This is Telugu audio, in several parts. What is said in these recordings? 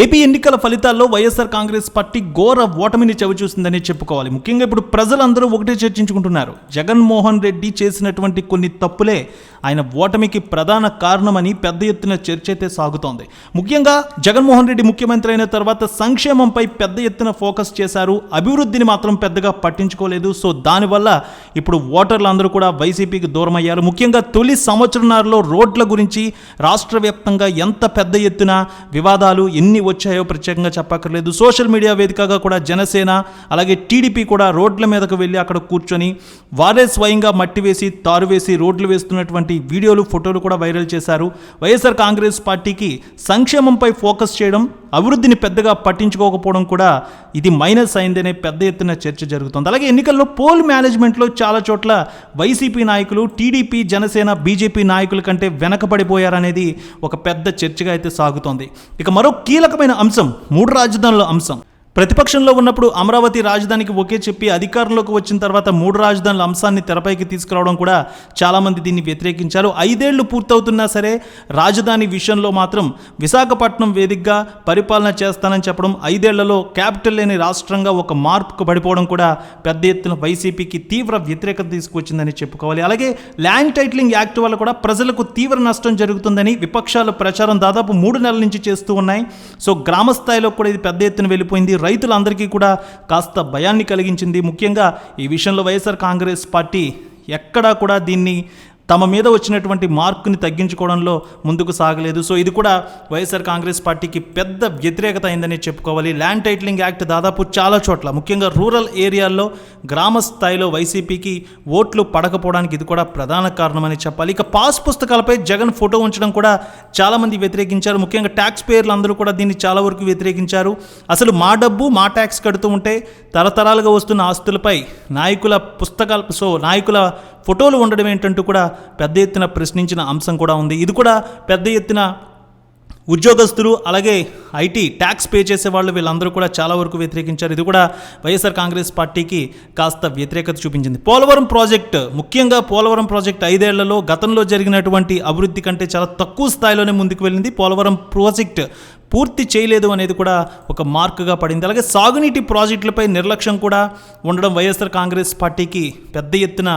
ఏపీ ఎన్నికల ఫలితాల్లో వైఎస్ఆర్ కాంగ్రెస్ పార్టీ ఘోర ఓటమిని చవిచూసిందని చెప్పుకోవాలి. ముఖ్యంగా ఇప్పుడు ప్రజలందరూ ఒకటే చర్చించుకుంటున్నారు. జగన్మోహన్ రెడ్డి చేసినటువంటి కొన్ని తప్పులే ఆయన ఓటమికి ప్రధాన కారణమని పెద్ద ఎత్తున చర్చ అయితే సాగుతోంది. ముఖ్యంగా జగన్మోహన్ రెడ్డి ముఖ్యమంత్రి అయిన తర్వాత సంక్షేమంపై పెద్ద ఎత్తున ఫోకస్ చేశారు. అభివృద్ధిని మాత్రం పెద్దగా పట్టించుకోలేదు. సో దానివల్ల ఇప్పుడు ఓటర్లు అందరూ కూడా వైసీపీకి దూరం అయ్యారు ముఖ్యంగా తొలి సంవత్సరంలో రోడ్ల గురించి రాష్ట్ర వ్యాప్తంగా ఎంత పెద్ద ఎత్తున వివాదాలు ఎన్ని వచ్చాయో ప్రత్యేకంగా చెప్పక్కర్లేదు. సోషల్ మీడియా వేదికగా కూడా జనసేన అలాగే టీడీపీ కూడా రోడ్ల మీదకు వెళ్ళి అక్కడ కూర్చొని వారే స్వయంగా మట్టి వేసి తారు వేసి రోడ్లు వేస్తున్నటువంటి వీడియోలు ఫోటోలు కూడా వైరల్ చేశారు. వైఎస్ఆర్ కాంగ్రెస్ పార్టీకి సంక్షేమంపై ఫోకస్ చేయడం అభివృద్ధిని పెద్దగా పట్టించుకోకపోవడం కూడా ఇది మైనస్ అయిందనే పెద్ద ఎత్తున చర్చ జరుగుతుంది. అలాగే ఎన్నికల్లో పోల్ మేనేజ్మెంట్లో చాలా చోట్ల వైసీపీ నాయకులు టీడీపీ జనసేన బీజేపీ నాయకుల కంటే వెనకబడిపోయారనేది ఒక పెద్ద చర్చగా అయితే సాగుతోంది. ఇక మరో కీలకమైన అంశం మూడు రాజధానుల అంశం. ప్రతిపక్షంలో ఉన్నప్పుడు అమరావతి రాజధానికి ఒకే చెప్పి అధికారంలోకి వచ్చిన తర్వాత మూడు రాజధానుల అంశాన్ని తెరపైకి తీసుకురావడం కూడా చాలామంది దీన్ని వ్యతిరేకించారు. ఐదేళ్ళు పూర్తవుతున్నా సరే రాజధాని విషయంలో మాత్రం విశాఖపట్నం వేదికగా పరిపాలన చేస్తానని చెప్పడం ఐదేళ్ళలో క్యాపిటల్ లేని రాష్ట్రంగా ఒక మార్పుకు పడిపోవడం కూడా పెద్ద ఎత్తున వైసీపీకి తీవ్ర వ్యతిరేకత తీసుకొచ్చిందని చెప్పుకోవాలి. అలాగే ల్యాండ్ టైటిలింగ్ యాక్ట్ వల్ల కూడా ప్రజలకు తీవ్ర నష్టం జరుగుతుందని విపక్షాలు ప్రచారం దాదాపు మూడు నెలల నుంచి చేస్తూ ఉన్నాయి. సో గ్రామ స్థాయిలో కూడా ఇది పెద్ద ఎత్తున వెళ్ళిపోయింది. రైతులందరికీ కూడా కాస్త భయాన్ని కలిగించింది. ముఖ్యంగా ఈ విషయంలో వైఎస్ఆర్ కాంగ్రెస్ పార్టీ ఎక్కడా కూడా దీన్ని తమ మీద వచ్చినటువంటి మార్కుని తగ్గించుకోవడంలో ముందుకు సాగలేదు. సో ఇది కూడా వైఎస్ఆర్ కాంగ్రెస్ పార్టీకి పెద్ద వ్యతిరేకత అయిందని చెప్పుకోవాలి. ల్యాండ్ టైటిలింగ్ యాక్ట్ దాదాపు చాలా చోట్ల ముఖ్యంగా రూరల్ ఏరియాల్లో గ్రామ స్థాయిలో వైసీపీకి ఓట్లు పడకపోవడానికి ఇది కూడా ప్రధాన కారణమని చెప్పాలి. ఇక పాస్ పుస్తకాలపై జగన్ ఫోటో ఉంచడం కూడా చాలామంది వ్యతిరేకించారు. ముఖ్యంగా ట్యాక్స్ పేర్లు అందరూ కూడా దీన్ని చాలా వరకు వ్యతిరేకించారు. అసలు మా డబ్బు మా ట్యాక్స్ కడుతూ ఉంటే తరతరాలుగా వస్తున్న ఆస్తులపై నాయకుల పుస్తకాలు సో నాయకుల ఫోటోలు ఉండడం ఏంటంటూ కూడా పెద్ద ఎత్తున ప్రశ్నించిన అంశం కూడా ఉంది. ఇది కూడా పెద్ద ఎత్తున ఉద్యోగస్తులు అలాగే ఐటీ ట్యాక్స్ పే చేసే వాళ్ళు వీళ్ళందరూ కూడా చాలా వరకు వ్యతిరేకించారు. ఇది కూడా వైఎస్ఆర్ కాంగ్రెస్ పార్టీకి కాస్త వ్యతిరేకత చూపించింది. పోలవరం ప్రాజెక్ట్ ముఖ్యంగా పోలవరం ప్రాజెక్ట్ ఐదేళ్ళలో గతంలో జరిగినటువంటి అభివృద్ధి కంటే చాలా తక్కువ స్థాయిలోనే ముందుకు వెళ్ళింది. పోలవరం ప్రాజెక్ట్ పూర్తి చేయలేదు అనేది కూడా ఒక మార్కుగా పడింది. అలాగే సాగునీటి ప్రాజెక్టులపై నిర్లక్ష్యం కూడా ఉండడం వైఎస్ఆర్ కాంగ్రెస్ పార్టీకి పెద్ద ఎత్తున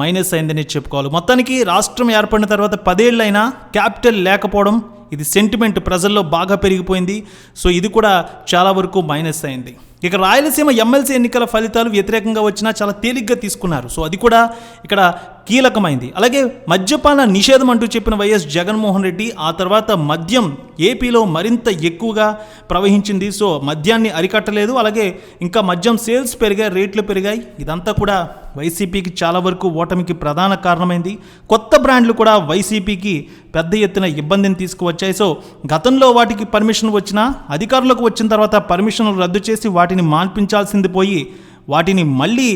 మైనస్ అయిందని చెప్పుకోవాలి. మొత్తానికి రాష్ట్రం ఏర్పడిన తర్వాత పదేళ్ళైనా క్యాపిటల్ లేకపోవడం ఇది సెంటిమెంట్ ప్రజల్లో బాగా పెరిగిపోయింది. సో ఇది కూడా చాలా వరకు మైనస్ అయింది. ఇక రాయలసీమ ఎమ్మెల్సీ ఎన్నికల ఫలితాలు వ్యతిరేకంగా వచ్చినా చాలా తేలిగ్గా తీసుకున్నారు. సో అది కూడా ఇక్కడ కీలకమైంది. అలాగే మద్యపాన నిషేధం అంటూ చెప్పిన వైఎస్ జగన్మోహన్ రెడ్డి ఆ తర్వాత మద్యం ఏపీలో మరింత ఎక్కువగా ప్రవహించింది. సో మద్యాన్ని అరికట్టలేదు. అలాగే ఇంకా మద్యం సేల్స్ పెరిగాయి రేట్లు పెరిగాయి. ఇదంతా కూడా వైసీపీకి చాలా వరకు ఓటమికి ప్రధాన కారణమైంది. కొత్త బ్రాండ్లు కూడా వైసీపీకి పెద్ద ఎత్తున ఇబ్బందిని తీసుకువచ్చాయి. సో గతంలో వాటికి పర్మిషన్ వచ్చినా అధికారులకు వచ్చిన తర్వాత పర్మిషన్లు రద్దు చేసి వాటిని మాన్పించాల్సింది పోయి వాటిని మళ్ళీ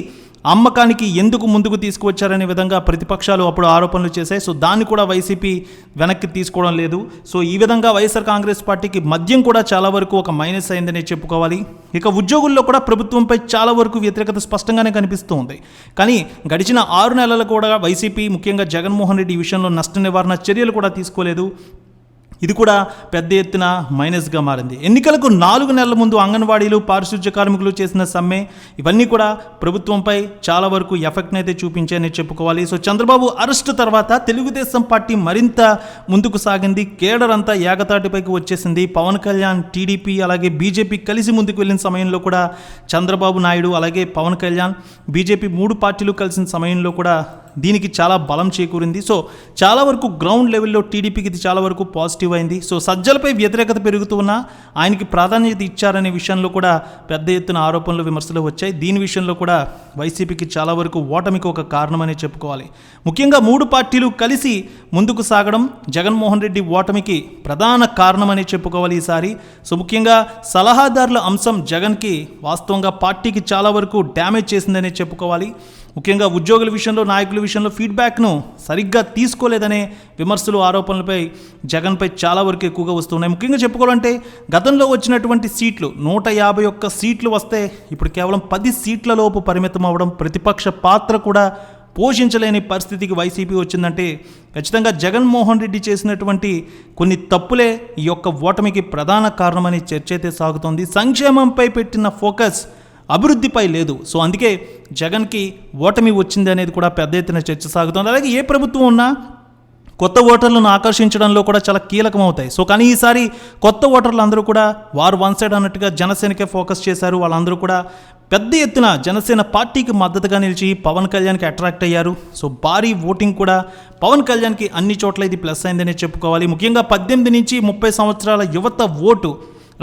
అమ్మకానికి ఎందుకు ముందుకు తీసుకువచ్చారనే విధంగా ప్రతిపక్షాలు అప్పుడు ఆరోపణలు చేశాయి. సో దాన్ని కూడా వైసీపీ వెనక్కి తీసుకోవడం లేదు. సో ఈ విధంగా వైఎస్ఆర్ కాంగ్రెస్ పార్టీకి మద్యం కూడా చాలా వరకు ఒక మైనస్ అయిందని చెప్పుకోవాలి. ఇక ఉద్యోగుల్లో కూడా ప్రభుత్వంపై చాలా వరకు వ్యతిరేకత స్పష్టంగానే కనిపిస్తూ ఉంది కానీ గడిచిన ఆరు నెలలు కూడా వైసీపీ ముఖ్యంగా జగన్మోహన్ రెడ్డి ఈ విషయంలో నష్ట నివారణ చర్యలు కూడా తీసుకోలేదు. ఇది కూడా పెద్ద ఎత్తున మైనస్గా మారింది. ఎన్నికలకు నాలుగు నెలల ముందు అంగన్వాడీలు పారిశుధ్య కార్మికులు చేసిన సమ్మె ఇవన్నీ కూడా ప్రభుత్వంపై చాలా వరకు ఎఫెక్ట్ని అయితే చూపించాయని చెప్పుకోవాలి. సో చంద్రబాబు అరెస్ట్ తర్వాత తెలుగుదేశం పార్టీ మరింత ముందుకు సాగింది. కేడర్ అంతా ఏకతాటిపైకి వచ్చేసింది. పవన్ కళ్యాణ్ టీడీపీ అలాగే బీజేపీ కలిసి ముందుకు వెళ్ళిన సమయంలో కూడా చంద్రబాబు నాయుడు అలాగే పవన్ కళ్యాణ్ బీజేపీ మూడు పార్టీలు కలిసిన సమయంలో కూడా దీనికి చాలా బలం చేకూరింది. సో చాలా వరకు గ్రౌండ్ లెవెల్లో టీడీపీకి ఇది చాలా వరకు పాజిటివ్ అయింది. సో సజ్జలపై వ్యతిరేకత పెరుగుతున్నా ఆయనకి ప్రాధాన్యత ఇచ్చారనే విషయంలో కూడా పెద్ద ఎత్తున ఆరోపణలు విమర్శలు వచ్చాయి. దీని విషయంలో కూడా వైసీపీకి చాలా వరకు ఓటమికి ఒక కారణమనే చెప్పుకోవాలి. ముఖ్యంగా మూడు పార్టీలు కలిసి ముందుకు సాగడం జగన్మోహన్ రెడ్డి ఓటమికి ప్రధాన కారణమని చెప్పుకోవాలి ఈసారి. సో ముఖ్యంగా సలహాదారుల అంశం జగన్కి వాస్తవంగా పార్టీకి చాలా వరకు డ్యామేజ్ చేసిందనే చెప్పుకోవాలి. ముఖ్యంగా ఉద్యోగుల విషయంలో నాయకుల విషయంలో ఫీడ్బ్యాక్ను సరిగ్గా తీసుకోలేదనే విమర్శలు ఆరోపణలపై జగన్పై చాలా వరకు ఎక్కువగా వస్తున్నాయి. ముఖ్యంగా చెప్పుకోవాలంటే గతంలో వచ్చినటువంటి సీట్లు నూట యాభై ఒక్క సీట్లు వస్తే ఇప్పుడు కేవలం పది సీట్ల లోపు పరిమితం అవ్వడం ప్రతిపక్ష పాత్ర కూడా పోషించలేని పరిస్థితికి వైసీపీ వచ్చిందంటే ఖచ్చితంగా జగన్మోహన్ రెడ్డి చేసినటువంటి కొన్ని తప్పులే ఈ యొక్క ఓటమికి ప్రధాన కారణమని చర్చ అయితే సాగుతోంది. సంక్షేమంపై పెట్టిన ఫోకస్ అభివృద్ధిపై లేదు. సో అందుకే జగన్కి ఓటమి వచ్చింది అనేది కూడా పెద్ద ఎత్తున చర్చ సాగుతోంది. అలాగే ఏ ప్రభుత్వం ఉన్నా కొత్త ఓటర్లను ఆకర్షించడంలో కూడా చాలా కీలకమవుతాయి. సో కానీ ఈసారి కొత్త ఓటర్లు అందరూ కూడా వారు వన్ సైడ్ అన్నట్టుగా జనసేనకే ఫోకస్ చేశారు. వాళ్ళందరూ కూడా పెద్ద ఎత్తున జనసేన పార్టీకి మద్దతుగా నిలిచి పవన్ కళ్యాణ్కి అట్రాక్ట్ అయ్యారు. సో భారీ ఓటింగ్ కూడా పవన్ కళ్యాణ్కి అన్ని చోట్ల ఇది ప్లస్ అయిందనే చెప్పుకోవాలి. ముఖ్యంగా పద్దెనిమిది నుంచి ముప్పై సంవత్సరాల యువత ఓటు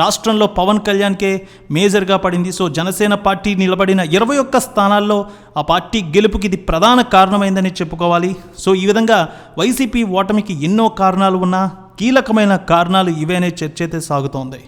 రాష్ట్రంలో పవన్ కళ్యాణ్కే మేజర్గా పడింది. సో జనసేన పార్టీ నిలబడిన ఇరవై ఒక్క స్థానాల్లో ఆ పార్టీ గెలుపుకి ఇది ప్రధాన కారణమైందని చెప్పుకోవాలి. సో ఈ విధంగా వైసీపీ ఓటమికి ఎన్నో కారణాలు ఉన్నా కీలకమైన కారణాలు ఇవేనే చర్చ అయితే సాగుతోంది.